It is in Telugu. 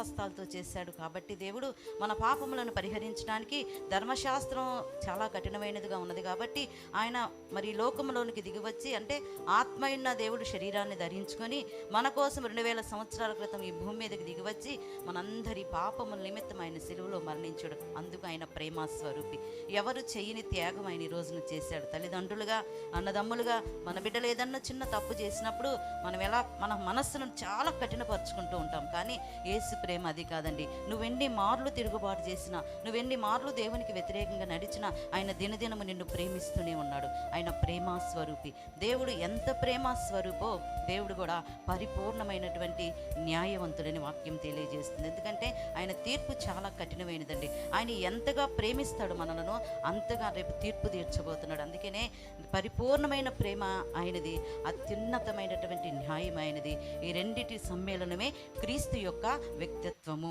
హస్తాలతో చేశాడు. కాబట్టి దేవుడు మన పాపములను పరిహరించడానికి ధర్మశాస్త్రం చాలా కఠినమైనదిగా ఉన్నది. కాబట్టి ఆయన మరి లోకంలోనికి దిగివచ్చి అంటే ఆత్మయున్న దేవుడు శరీరాన్ని ధరించుకొని మన కోసం రెండు వేల సంవత్సరాల క్రితం ఈ భూమి మీదకి దిగివచ్చి మనందరి పాపముల నిమిత్తం ఆయన సెలువులో మరణించాడు. అందుకు ఆయన ప్రేమ స్వరూపి ఎవరు చేయని త్యాగం ఆయన ఈ రోజున చేశాడు. తల్లిదండ్రులుగా అన్నదమ్ములుగా మన బిడ్డలు ఏదన్నా చిన్న తప్పు చేసినప్పుడు మనం ఎలా మన మనస్సును చాలా కఠినపరుచుకుంటూ ఉంటాం. కానీ ఏసు ప్రేమ అది కాదండి. నువ్వెన్ని మార్లు తిరుగుబాటు చేసినా నువ్వెన్ని మార్లు దేవునికి వ్యతిరేకంగా నడిచినా ఆయన దినదినము నిన్ను ప్రేమిస్తూనే ఉన్నాడు. ఆయన ప్రేమ స్వరూపి దేవుడు ఎంత ప్రేమ స్వరూపో దేవుడు కూడా పరిపూర్ణమైనటువంటి న్యాయవంతుడని వాక్యం తెలియజేస్తుంది. ఎందుకంటే ఆయన తీర్పు చాలా కఠినమైనదండి. ఆయన ఎంతగా ప్రేమిస్తాడు మనలను అంతగా రేపు తీర్పు తీర్చబోతున్నాడు. అందుకనే పరిపూర్ణమైన ప్రేమ ఆయనది అత్యున్నతమైనటువంటి న్యాయం ఆయనది. ఈ రెండిటి సమ్మేళనమే క్రీస్తు యొక్క వ్యక్తిత్వము